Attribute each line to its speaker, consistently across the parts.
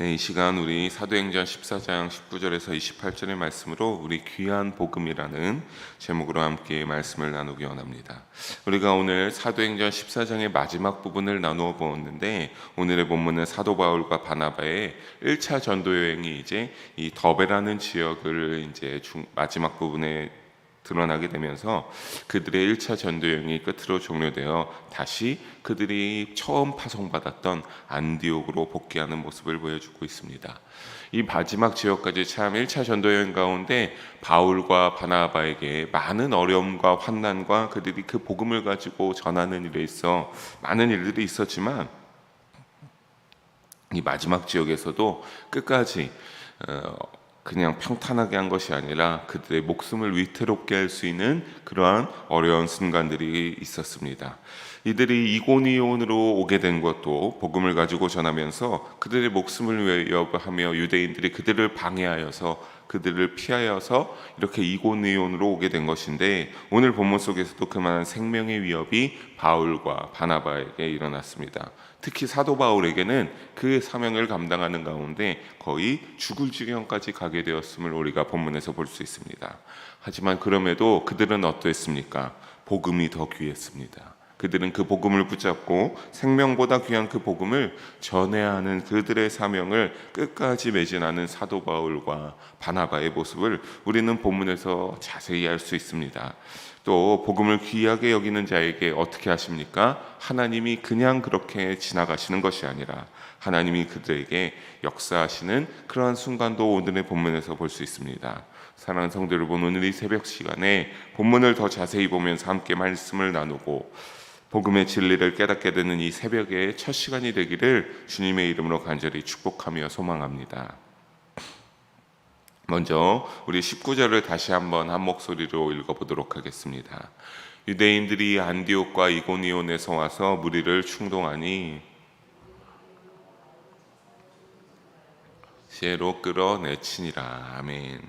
Speaker 1: 네, 이 시간 우리 사도행전 14장 19절에서 28절의 말씀으로 우리 귀한 복음이라는 제목으로 함께 말씀을 나누기 원합니다. 우리가 오늘 사도행전 14장의 마지막 부분을 나누어 보았는데 오늘의 본문은 사도 바울과 바나바의 1차 전도 여행이 이제 이 더베라는 지역을 이제 중, 마지막 부분에 드러나게 되면서 그들의 1차 전도 여행이 끝으로 종료되어 다시 그들이 처음 파송받았던 안디옥으로 복귀하는 모습을 보여주고 있습니다. 이 마지막 지역까지 참 1차 전도 여행 가운데 바울과 바나바에게 많은 어려움과 환난과 그들이 그 복음을 가지고 전하는 일에 있어 많은 일들이 있었지만 이 마지막 지역에서도 끝까지 어, 그냥 평탄하게 한 것이 아니라 그들의 목숨을 위태롭게 할 수 있는 그러한 어려운 순간들이 있었습니다. 이들이 이고니온으로 오게 된 것도 복음을 가지고 전하면서 그들의 목숨을 위협하며 유대인들이 그들을 방해하여서 그들을 피하여서 이렇게 이고니온으로 오게 된 것인데 오늘 본문 속에서도 그만한 생명의 위협이 바울과 바나바에게 일어났습니다. 특히 사도 바울에게는 그 사명을 감당하는 가운데 거의 죽을 지경까지 가게 되었음을 우리가 본문에서 볼 수 있습니다. 하지만 그럼에도 그들은 어떠했습니까? 복음이 더 귀했습니다. 그들은 그 복음을 붙잡고 생명보다 귀한 그 복음을 전해야 하는 그들의 사명을 끝까지 매진하는 사도 바울과 바나바의 모습을 우리는 본문에서 자세히 알 수 있습니다. 또 복음을 귀하게 여기는 자에게 어떻게 하십니까? 하나님이 그냥 그렇게 지나가시는 것이 아니라 하나님이 그들에게 역사하시는 그러한 순간도 오늘의 본문에서 볼 수 있습니다. 사랑하는 성도 여러분, 오늘 이 새벽 시간에 본문을 더 자세히 보면서 함께 말씀을 나누고 복음의 진리를 깨닫게 되는 이 새벽의 첫 시간이 되기를 주님의 이름으로 간절히 축복하며 소망합니다. 먼저 우리 19절을 다시 한번 한 목소리로 읽어보도록 하겠습니다. 유대인들이 안디옥과 이고니온에서 와서 무리를 충동하니 시에로 끌어내치니라. 아멘.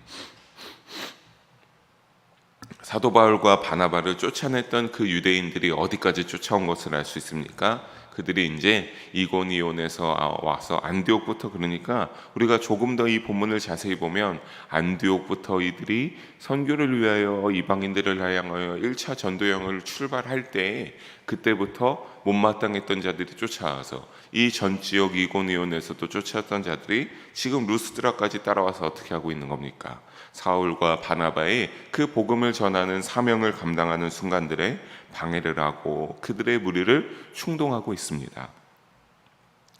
Speaker 1: 사도 바울과 바나바를 쫓아냈던 그 유대인들이 어디까지 쫓아온 것을 알 수 있습니까? 그들이 이제 이고니온에서 와서 안디옥부터 그러니까 우리가 조금 더 이 본문을 자세히 보면 안디옥부터 이들이 선교를 위하여 이방인들을 향하여 1차 전도 여행을 출발할 때 그때부터 못마땅했던 자들이 쫓아와서 이 전 지역 이고니온에서도 쫓아왔던 자들이 지금 루스드라까지 따라와서 어떻게 하고 있는 겁니까? 사울과 바나바의 그 복음을 전하는 사명을 감당하는 순간들에 방해를 하고 그들의 무리를 충동하고 있습니다.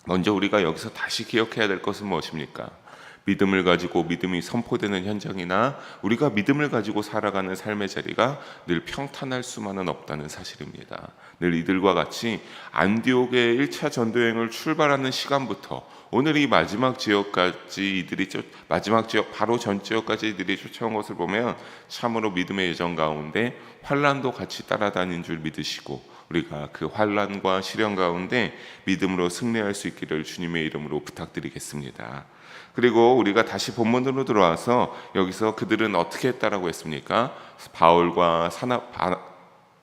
Speaker 1: 먼저 우리가 여기서 다시 기억해야 될 것은 무엇입니까? 믿음을 가지고 믿음이 선포되는 현장이나 우리가 믿음을 가지고 살아가는 삶의 자리가 늘 평탄할 수만은 없다는 사실입니다. 늘 이들과 같이 안디옥의 1차 전도여행을 출발하는 시간부터 오늘 이 마지막 지역까지 이들이 쫓, 마지막 지역 바로 전 지역까지 이들이 쫓아온 것을 보면 참으로 믿음의 예정 가운데 환란도 같이 따라다닌 줄 믿으시고 우리가 그 환란과 시련 가운데 믿음으로 승리할 수 있기를 주님의 이름으로 부탁드리겠습니다. 그리고 우리가 다시 본문으로 들어와서 여기서 그들은 어떻게 했다라고 했습니까? 바울과 사나 바,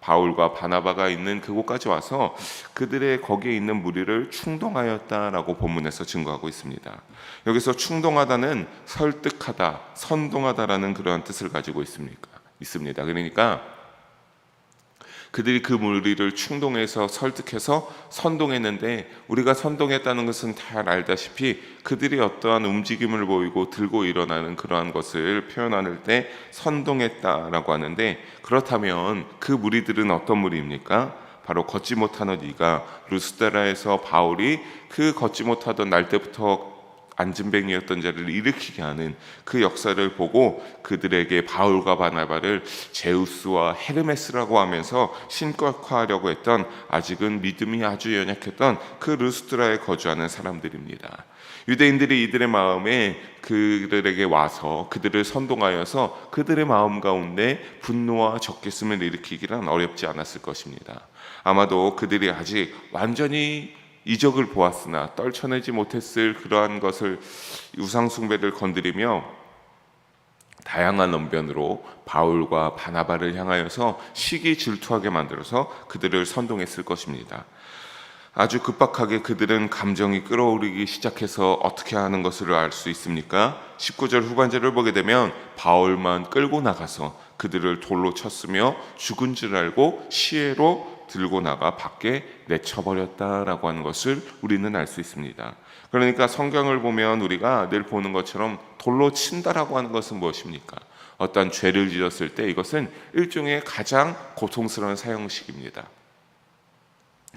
Speaker 1: 바울과 바나바가 있는 그곳까지 와서 그들의 거기에 있는 무리를 충동하였다라고 본문에서 증거하고 있습니다. 여기서 충동하다는 설득하다, 선동하다라는 그러한 뜻을 가지고 있습니까? 있습니다. 그러니까 그들이 그 무리를 충동해서 설득해서 선동했는데 우리가 선동했다는 것은 잘 알다시피 그들이 어떠한 움직임을 보이고 들고 일어나는 그러한 것을 표현할 때 선동했다라고 하는데 그렇다면 그 무리들은 어떤 무리입니까? 바로 걷지 못하는 이가 루스데라에서 바울이 그 걷지 못하던 날 때부터 안진뱅이였던 자를 일으키게 하는 그 역사를 보고 그들에게 바울과 바나바를 제우스와 헤르메스라고 하면서 신격화하려고 했던 아직은 믿음이 아주 연약했던 그 루스드라에 거주하는 사람들입니다. 유대인들이 이들의 마음에 그들에게 와서 그들을 선동하여서 그들의 마음 가운데 분노와 적개심을 일으키기란 어렵지 않았을 것입니다. 아마도 그들이 아직 완전히 이적을 보았으나 떨쳐내지 못했을 그러한 것을 우상숭배를 건드리며 다양한 언변으로 바울과 바나바를 향하여서 시기 질투하게 만들어서 그들을 선동했을 것입니다. 아주 급박하게 그들은 감정이 끌어오르기 시작해서 어떻게 하는 것을 알 수 있습니까? 19절 후반절을 보게 되면 바울만 끌고 나가서 그들을 돌로 쳤으며 죽은 줄 알고 시해로 들고 나가 밖에 내쳐버렸다라고 하는 것을 우리는 알 수 있습니다. 그러니까 성경을 보면 우리가 늘 보는 것처럼 돌로 친다라고 하는 것은 무엇입니까? 어떤 죄를 지었을 때 이것은 일종의 가장 고통스러운 사형식입니다.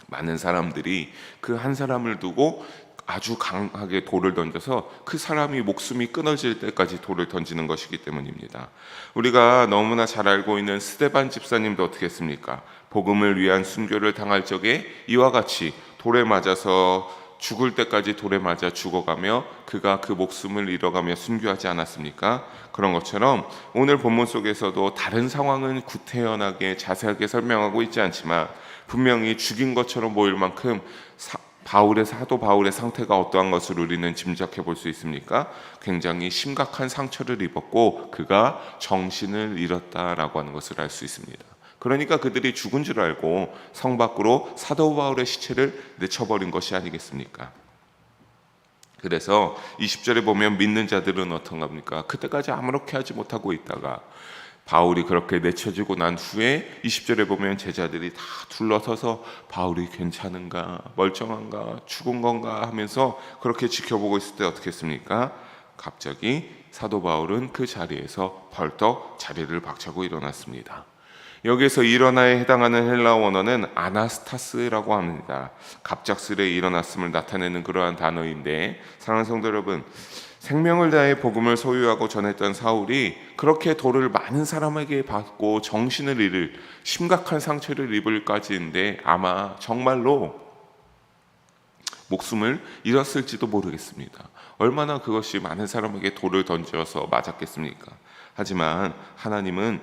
Speaker 1: 많은 사람들이 그 한 사람을 두고 아주 강하게 돌을 던져서 그 사람이 목숨이 끊어질 때까지 돌을 던지는 것이기 때문입니다. 우리가 너무나 잘 알고 있는 스데반 집사님도 어떻게 했습니까? 복음을 위한 순교를 당할 적에 이와 같이 돌에 맞아서 죽을 때까지 돌에 맞아 죽어가며 그가 그 목숨을 잃어가며 순교하지 않았습니까? 그런 것처럼 오늘 본문 속에서도 다른 상황은 구태연하게 자세하게 설명하고 있지 않지만 분명히 죽인 것처럼 보일 만큼 사, 바울의 사도 바울의 상태가 어떠한 것을 우리는 짐작해 볼 수 있습니까? 굉장히 심각한 상처를 입었고 그가 정신을 잃었다라고 하는 것을 알 수 있습니다. 그러니까 그들이 죽은 줄 알고 성 밖으로 사도 바울의 시체를 내쳐버린 것이 아니겠습니까? 그래서 20절에 보면 믿는 자들은 어떤갑니까? 그때까지 아무렇게 하지 못하고 있다가 바울이 그렇게 내쳐지고 난 후에 20절에 보면 제자들이 다 둘러서서 바울이 괜찮은가 멀쩡한가 죽은 건가 하면서 그렇게 지켜보고 있을 때 어떻게 했습니까? 갑자기 사도 바울은 그 자리에서 벌떡 자리를 박차고 일어났습니다. 여기에서 일어나에 해당하는 헬라 원어는 아나스타스라고 합니다. 갑작스레 일어났음을 나타내는 그러한 단어인데 사랑하는 성도 여러분 생명을 다해 복음을 소유하고 전했던 사울이 그렇게 돌을 많은 사람에게 받고 정신을 잃을 심각한 상처를 입을까지인데 아마 정말로 목숨을 잃었을지도 모르겠습니다. 얼마나 그것이 많은 사람에게 돌을 던져서 맞았겠습니까? 하지만 하나님은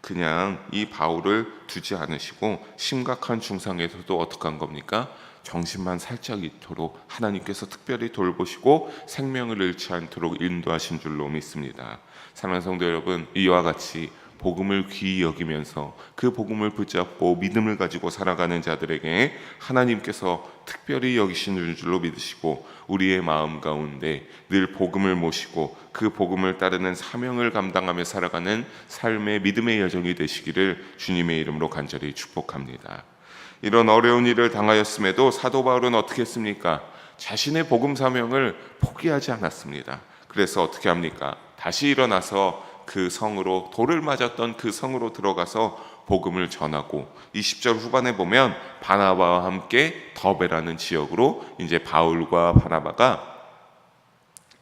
Speaker 1: 그냥 이 바울을 두지 않으시고 심각한 중상에서도 어떻게 한 겁니까? 정신만 살짝 잃도록 하나님께서 특별히 돌보시고 생명을 잃지 않도록 인도하신 줄로 믿습니다. 사랑하는 성도 여러분, 이와 같이 복음을 귀히 여기면서 그 복음을 붙잡고 믿음을 가지고 살아가는 자들에게 하나님께서 특별히 여기시는 줄로 믿으시고 우리의 마음 가운데 늘 복음을 모시고 그 복음을 따르는 사명을 감당하며 살아가는 삶의 믿음의 여정이 되시기를 주님의 이름으로 간절히 축복합니다. 이런 어려운 일을 당하였음에도 사도 바울은 어떻게 했습니까? 자신의 복음 사명을 포기하지 않았습니다. 그래서 어떻게 합니까? 다시 일어나서 그 성으로 돌을 맞았던 그 성으로 들어가서 복음을 전하고 20절 후반에 보면 바나바와 함께 더베라는 지역으로 이제 바울과 바나바가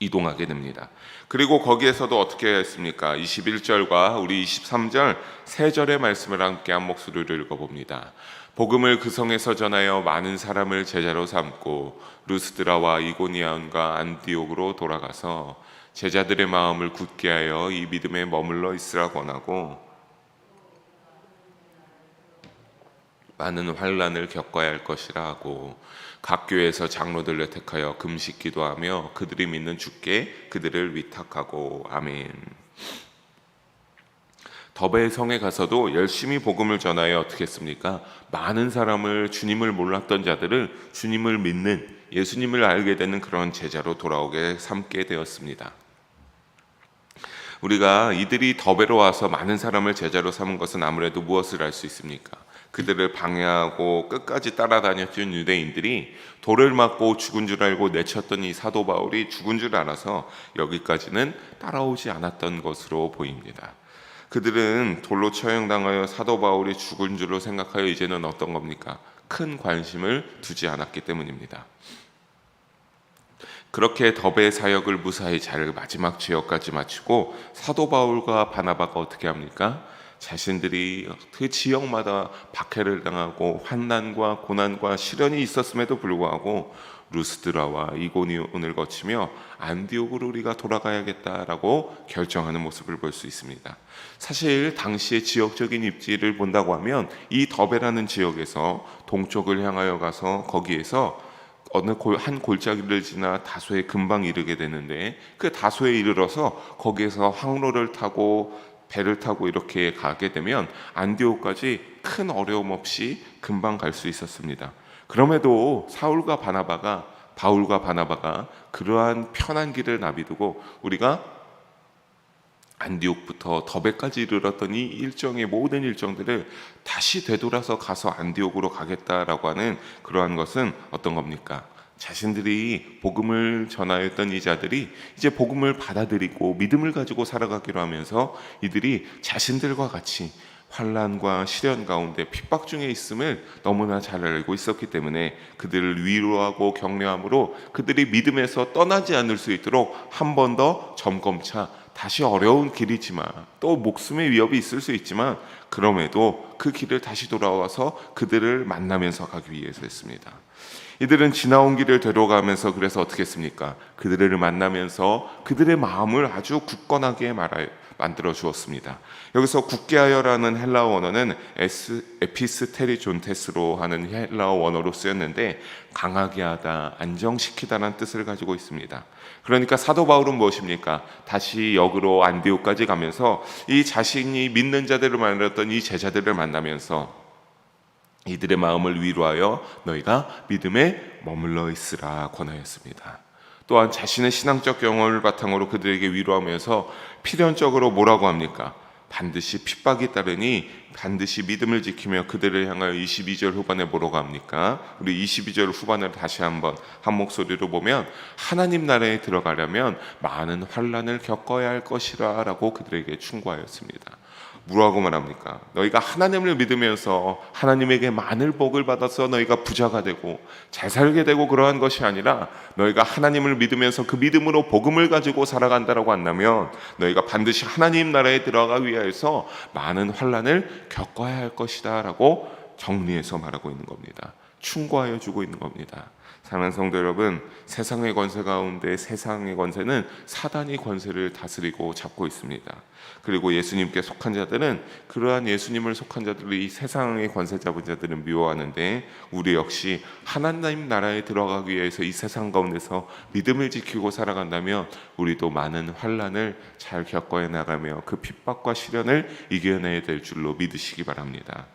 Speaker 1: 이동하게 됩니다. 그리고 거기에서도 어떻게 했습니까? 21절과 우리 23절 세 절의 말씀을 함께 한 목소리를 읽어봅니다. 복음을 그 성에서 전하여 많은 사람을 제자로 삼고 루스드라와 이고니아온과 안디옥으로 돌아가서 제자들의 마음을 굳게 하여 이 믿음에 머물러 있으라 권하고 많은 환란을 겪어야 할 것이라 하고 각 교회에서 장로들을 택하여 금식 기도하며 그들이 믿는 주께 그들을 위탁하고 아멘. 더베 성에 가서도 열심히 복음을 전하여 어떻게 했습니까? 많은 사람을 주님을 몰랐던 자들을 주님을 믿는 예수님을 알게 되는 그런 제자로 돌아오게 삼게 되었습니다. 우리가 이들이 더베로 와서 많은 사람을 제자로 삼은 것은 아무래도 무엇을 알 수 있습니까? 그들을 방해하고 끝까지 따라다녔던 유대인들이 돌을 맞고 죽은 줄 알고 내쳤던 이 사도 바울이 죽은 줄 알아서 여기까지는 따라오지 않았던 것으로 보입니다. 그들은 돌로 처형당하여 사도 바울이 죽은 줄로 생각하여 이제는 어떤 겁니까? 큰 관심을 두지 않았기 때문입니다. 그렇게 더베 사역을 무사히 잘 마지막 지역까지 마치고 사도 바울과 바나바가 어떻게 합니까? 자신들이 그 지역마다 박해를 당하고 환난과 고난과 시련이 있었음에도 불구하고 루스드라와 이고니온을 거치며 안디옥으로 우리가 돌아가야겠다라고 결정하는 모습을 볼 수 있습니다. 사실 당시의 지역적인 입지를 본다고 하면 이 더베라는 지역에서 동쪽을 향하여 가서 거기에서 어느 골, 한 골짜기를 지나 다소에 금방 이르게 되는데 그 다소에 이르러서 거기에서 항로를 타고 배를 타고 이렇게 가게 되면 안디옥까지 큰 어려움 없이 금방 갈 수 있었습니다. 그럼에도 사울과 바나바가 바울과 바나바가 그러한 편한 길을 나비두고 우리가 안디옥부터 더베까지 이르렀던 이 일정의 모든 일정들을 다시 되돌아서 가서 안디옥으로 가겠다라고 하는 그러한 것은 어떤 겁니까? 자신들이 복음을 전하였던 이 자들이 이제 복음을 받아들이고 믿음을 가지고 살아가기로 하면서 이들이 자신들과 같이 환란과 시련 가운데 핍박 중에 있음을 너무나 잘 알고 있었기 때문에 그들을 위로하고 격려함으로 그들이 믿음에서 떠나지 않을 수 있도록 한 번 더 점검차 다시 어려운 길이지만 또 목숨의 위협이 있을 수 있지만 그럼에도 그 길을 다시 돌아와서 그들을 만나면서 가기 위해서 했습니다. 이들은 지나온 길을 되돌아가면서 그래서 어떻게 했습니까? 그들을 만나면서 그들의 마음을 아주 굳건하게 말하, 만들어 주었습니다. 여기서 굳게 하여라는 헬라어 원어는 에스, 에피스테리존테스로 하는 헬라어 원어로 쓰였는데 강하게 하다, 안정시키다라는 뜻을 가지고 있습니다. 그러니까 사도 바울은 무엇입니까? 다시 역으로 안디옥까지 가면서 이 자신이 믿는 자들을 만났던 이 제자들을 만나면서 이들의 마음을 위로하여 너희가 믿음에 머물러 있으라 권하였습니다. 또한 자신의 신앙적 경험을 바탕으로 그들에게 위로하면서 필연적으로 뭐라고 합니까? 반드시 핍박이 따르니 반드시 믿음을 지키며 그들을 향하여 22절 후반에 뭐라고 합니까? 우리 22절 후반을 다시 한번 한 목소리로 보면 하나님 나라에 들어가려면 많은 환란을 겪어야 할 것이라라고 그들에게 충고하였습니다. 뭐라고 말합니까? 너희가 하나님을 믿으면서 하나님에게 많은 복을 받아서 너희가 부자가 되고 잘 살게 되고 그러한 것이 아니라 너희가 하나님을 믿으면서 그 믿음으로 복음을 가지고 살아간다라고 한다면 너희가 반드시 하나님 나라에 들어가기 위해서 많은 환란을 겪어야 할 것이다라고 정리해서 말하고 있는 겁니다. 충고하여 주고 있는 겁니다. 사랑하는 성도 여러분, 세상의 권세 가운데 세상의 권세는 사단이 권세를 다스리고 잡고 있습니다. 그리고 예수님께 속한 자들은 그러한 예수님을 속한 자들이 이 세상의 권세 잡은 자들은 미워하는데 우리 역시 하나님 나라에 들어가기 위해서 이 세상 가운데서 믿음을 지키고 살아간다면 우리도 많은 환란을 잘 겪어야 나가며 그 핍박과 시련을 이겨내야 될 줄로 믿으시기 바랍니다.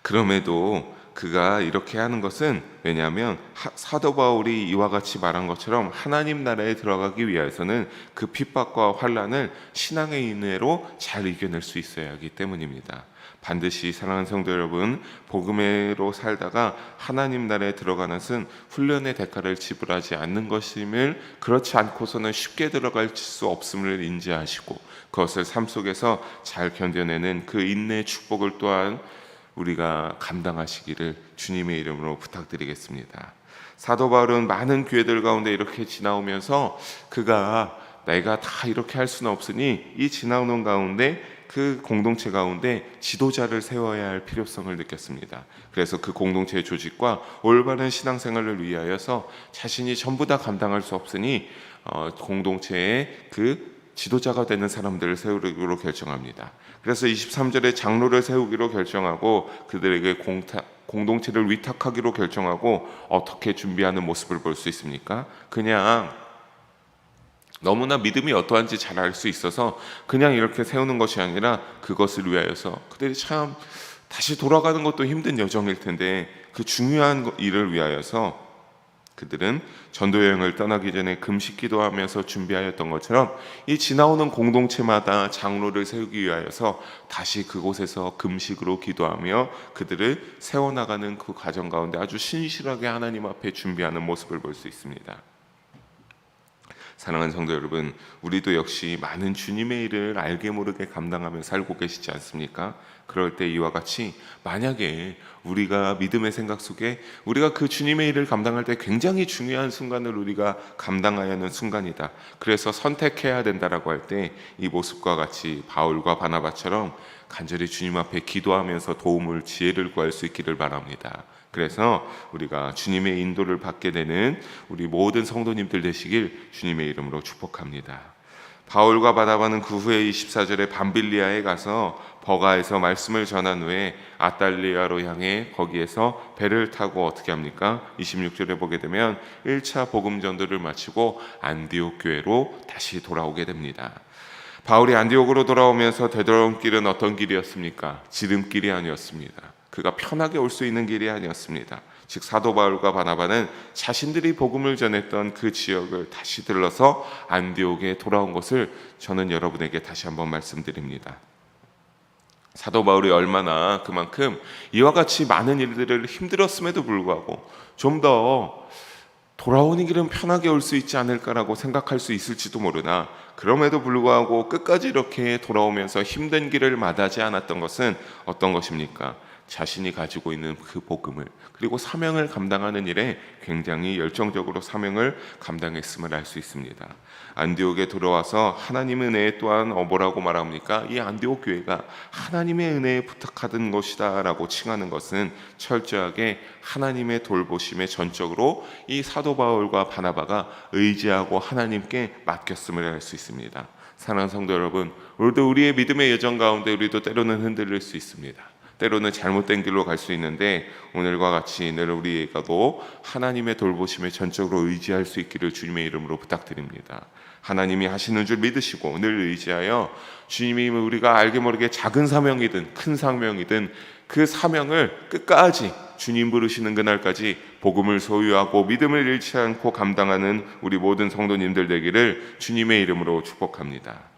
Speaker 1: 그럼에도 그가 이렇게 하는 것은 왜냐하면 하- 사도 바울이 이와 같이 말한 것처럼 하나님 나라에 들어가기 위해서는 그 핍박과 환란을 신앙의 인내로 잘 이겨낼 수 있어야 하기 때문입니다. 반드시 사랑하는 성도 여러분, 복음으로 살다가 하나님 나라에 들어가는 것은 훈련의 대가를 지불하지 않는 것임을 그렇지 않고서는 쉽게 들어갈 수 없음을 인지하시고 그것을 삶 속에서 잘 견뎌내는 그 인내의 축복을 또한 우리가 감당하시기를 주님의 이름으로 부탁드리겠습니다. 사도 바울은 많은 교회들 가운데 이렇게 지나오면서 그가 내가 다 이렇게 할 수는 없으니 이 지나오는 가운데 그 공동체 가운데 지도자를 세워야 할 필요성을 느꼈습니다. 그래서 그 공동체의 조직과 올바른 신앙생활을 위하여서 자신이 전부 다 감당할 수 없으니 어, 공동체의 그 지도자가 되는 사람들을 세우기로 결정합니다. 그래서 23절에 장로를 세우기로 결정하고 그들에게 공타, 공동체를 위탁하기로 결정하고 어떻게 준비하는 모습을 볼 수 있습니까? 그냥 너무나 믿음이 어떠한지 잘 알 수 있어서 그냥 이렇게 세우는 것이 아니라 그것을 위하여서 그들이 참 다시 돌아가는 것도 힘든 여정일 텐데 그 중요한 거- 일을 위하여서 그들은 전도 여행을 떠나기 전에 금식 기도하면서 준비하였던 것처럼 이 지나오는 공동체마다 장로를 세우기 위하여서 다시 그곳에서 금식으로 기도하며 그들을 세워나가는 그 과정 가운데 아주 신실하게 하나님 앞에 준비하는 모습을 볼 수 있습니다. 사랑하는 성도 여러분, 우리도 역시 많은 주님의 일을 알게 모르게 감당하며 살고 계시지 않습니까? 그럴 때 이와 같이 만약에 우리가 믿음의 생각 속에 우리가 그 주님의 일을 감당할 때 굉장히 중요한 순간을 우리가 감당해야 하는 순간이다. 그래서 선택해야 된다라고 할 때 이 모습과 같이 바울과 바나바처럼 간절히 주님 앞에 기도하면서 도움을 지혜를 구할 수 있기를 바랍니다. 그래서 우리가 주님의 인도를 받게 되는 우리 모든 성도님들 되시길 주님의 이름으로 축복합니다. 바울과 바나바는 그 후에 24절에 밤빌리아에 가서 버가에서 말씀을 전한 후에 아달리아로 향해 거기에서 배를 타고 어떻게 합니까? 26절에 보게 되면 1차 복음 전도를 마치고 안디옥 교회로 다시 돌아오게 됩니다. 바울이 안디옥으로 돌아오면서 되돌아온 길은 어떤 길이었습니까? 지름길이 아니었습니다. 그가 편하게 올 수 있는 길이 아니었습니다. 즉 사도 바울과 바나바는 자신들이 복음을 전했던 그 지역을 다시 들러서 안디옥에 돌아온 것을 저는 여러분에게 다시 한번 말씀드립니다. 사도 바울이 얼마나 그만큼 이와 같이 많은 일들을 힘들었음에도 불구하고 좀 더 돌아오는 길은 편하게 올 수 있지 않을까라고 생각할 수 있을지도 모르나 그럼에도 불구하고 끝까지 이렇게 돌아오면서 힘든 길을 마다하지 않았던 것은 어떤 것입니까? 자신이 가지고 있는 그 복음을 그리고 사명을 감당하는 일에 굉장히 열정적으로 사명을 감당했음을 알 수 있습니다. 안디옥에 들어와서 하나님의 은혜 또한 어 뭐라고 말합니까? 이 안디옥 교회가 하나님의 은혜에 부탁하던 것이다라고 칭하는 것은 철저하게 하나님의 돌보심에 전적으로 이 사도 바울과 바나바가 의지하고 하나님께 맡겼음을 알 수 있습니다. 사랑하는 성도 여러분, 우리도 우리의 믿음의 여정 가운데 우리도 때로는 흔들릴 수 있습니다. 때로는 잘못된 길로 갈 수 있는데 오늘과 같이 늘 우리가도 하나님의 돌보심에 전적으로 의지할 수 있기를 주님의 이름으로 부탁드립니다. 하나님이 하시는 줄 믿으시고 늘 의지하여 주님이 우리가 알게 모르게 작은 사명이든 큰 사명이든 그 사명을 끝까지 주님 부르시는 그날까지 복음을 소유하고 믿음을 잃지 않고 감당하는 우리 모든 성도님들 되기를 주님의 이름으로 축복합니다.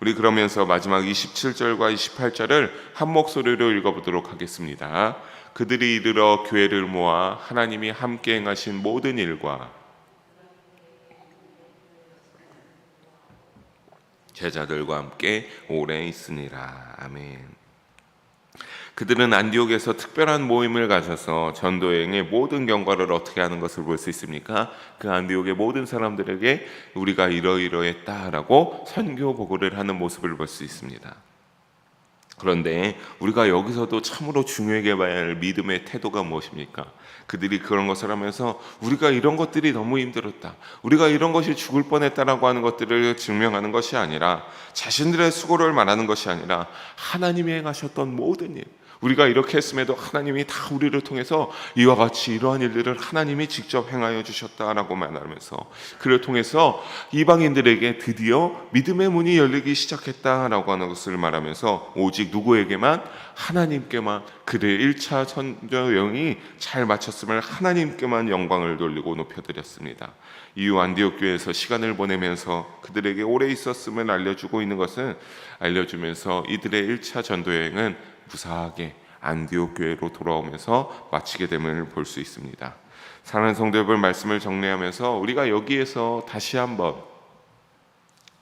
Speaker 1: 우리 그러면서 마지막 27절과 28절을 한 목소리로 읽어보도록 하겠습니다. 그들이 이르러 교회를 모아 하나님이 함께 행하신 모든 일과 제자들과 함께 오래 있으니라. 아멘. 그들은 안디옥에서 특별한 모임을 가져서 전도 여행의 모든 경과를 어떻게 하는 것을 볼 수 있습니까? 그 안디옥의 모든 사람들에게 우리가 이러이러했다라고 선교 보고를 하는 모습을 볼 수 있습니다. 그런데 우리가 여기서도 참으로 중요하게 봐야 할 믿음의 태도가 무엇입니까? 그들이 그런 것을 하면서 우리가 이런 것들이 너무 힘들었다. 우리가 이런 것이 죽을 뻔했다라고 하는 것들을 증명하는 것이 아니라 자신들의 수고를 말하는 것이 아니라 하나님이 행하셨던 모든 일, 우리가 이렇게 했음에도 하나님이 다 우리를 통해서 이와 같이 이러한 일들을 하나님이 직접 행하여 주셨다라고 말하면서 그를 통해서 이방인들에게 드디어 믿음의 문이 열리기 시작했다라고 하는 것을 말하면서 오직 누구에게만 하나님께만 그들의 1차 선교 여행이 잘 마쳤음을 하나님께만 영광을 돌리고 높여드렸습니다. 이후 안디옥 교회에서 시간을 보내면서 그들에게 오래 있었음을 알려주고 있는 것은 알려주면서 이들의 1차 전도 여행은 무사하게 안디옥 교회로 돌아오면서 마치게 됨을 볼 수 있습니다. 사랑하는 성도 여러분 말씀을 정리하면서 우리가 여기에서 다시 한번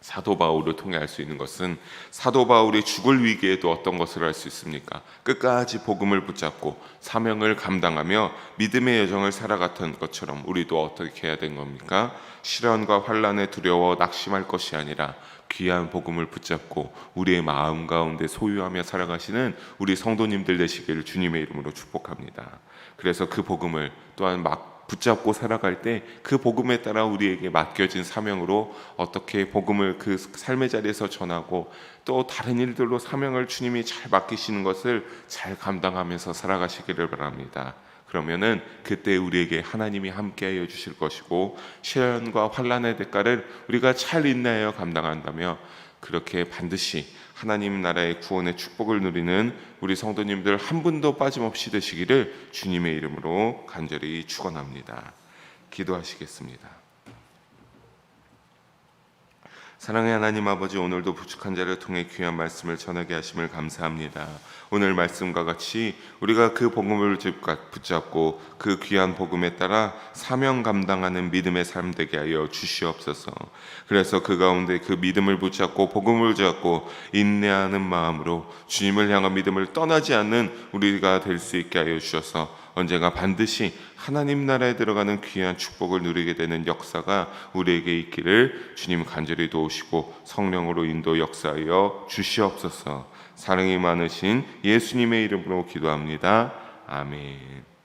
Speaker 1: 사도 바울을 통해 알 수 있는 것은 사도 바울이 죽을 위기에도 어떤 것을 할수 있습니까? 끝까지 복음을 붙잡고 사명을 감당하며 믿음의 여정을 살아갔던 것처럼 우리도 어떻게 해야 된 겁니까? 시련과 환란에 두려워 낙심할 것이 아니라 귀한 복음을 붙잡고 우리의 마음 가운데 소유하며 살아가시는 우리 성도님들 되시기를 주님의 이름으로 축복합니다. 그래서 그 복음을 또한 막 붙잡고 살아갈 때 그 복음에 따라 우리에게 맡겨진 사명으로 어떻게 복음을 그 삶의 자리에서 전하고 또 다른 일들로 사명을 주님이 잘 맡기시는 것을 잘 감당하면서 살아가시기를 바랍니다. 그러면은 그때 우리에게 하나님이 함께하여 주실 것이고 시련과 환란의 대가를 우리가 잘 인내하여 감당한다며 그렇게 반드시 하나님 나라의 구원의 축복을 누리는 우리 성도님들 한 분도 빠짐없이 되시기를 주님의 이름으로 간절히 축원합니다. 기도하시겠습니다. 사랑의 하나님 아버지 오늘도 부족한 자를 통해 귀한 말씀을 전하게 하심을 감사합니다. 오늘 말씀과 같이 우리가 그 복음을 붙잡고 그 귀한 복음에 따라 사명 감당하는 믿음의 삶 되게 하여 주시옵소서. 그래서 그 가운데 그 믿음을 붙잡고 복음을 잡고 인내하는 마음으로 주님을 향한 믿음을 떠나지 않는 우리가 될 수 있게 하여 주셔서 언젠가 반드시 하나님 나라에 들어가는 귀한 축복을 누리게 되는 역사가 우리에게 있기를 주님 간절히 도우시고 성령으로 인도 역사하여 주시옵소서. 사랑이 많으신 예수님의 이름으로 기도합니다. 아멘.